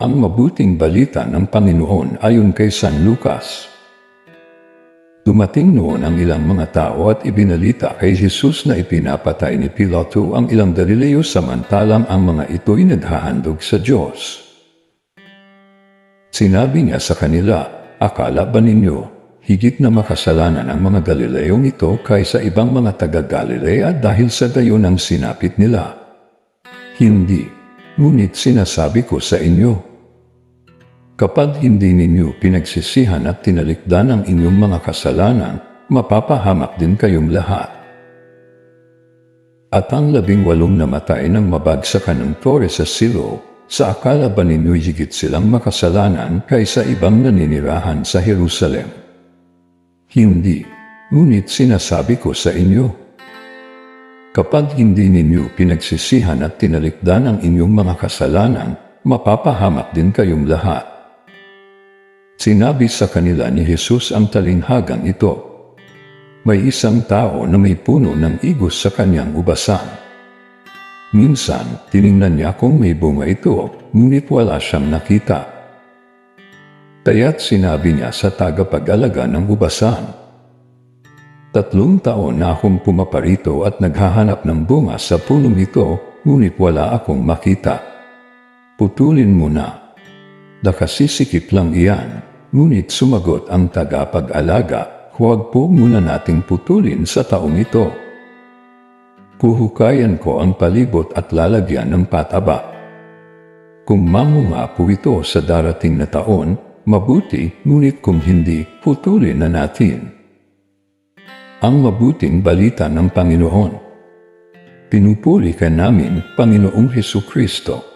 ang mabuting balita ng Panginoon ayon kay San Lucas. Dumating noon ang ilang mga tao at ibinalita kay Jesus na ipinapatay ni Pilato ang ilang Galileo samantalang ang mga ito'y naghahandog sa Diyos. Sinabi niya sa kanila, akala ba ninyo, higit na makasalanan ang mga Galileong ito kaysa ibang mga taga-Galilea dahil sa gayon ang sinapit nila? Hindi, ngunit sinasabi ko sa inyo, Kapag hindi ninyo pinagsisihan at tinalikdan ang inyong mga kasalanan, mapapahamak din kayong lahat. At ang labing walong namatay ng mabagsakan ng tore sa silo, sa akala ba ninyo higit silang makasalanan kaysa ibang naninirahan sa Jerusalem? Hindi, ngunit sinasabi ko sa inyo, Kapag hindi ninyo pinagsisihan at tinalikdan ang inyong mga kasalanan, mapapahamak din kayong lahat. Sinabi sa kanila ni Jesus ang talinghagang ito. May isang tao na may puno ng igos sa kanyang ubasan. Minsan, tiningnan niya kung may bunga ito, ngunit wala siyang nakita. Kaya't sinabi niya sa tagapag-alaga ng ubasan, Tatlong taon na akong pumaparito at naghahanap ng bunga sa punong ito, ngunit wala akong makita. Putulin mo na. Nakasisikip lang iyan, Ngunit sumagot ang tagapag-alaga, huwag po muna nating putulin sa taong ito. Kuhukayan ko ang palibot at lalagyan ng pataba. Kung mamunga po ito sa darating na taon, mabuti, ngunit kung hindi, putulin na natin. Ang mabuting balita ng Panginoon. Pinupuli ka namin, Panginoong Heso Kristo.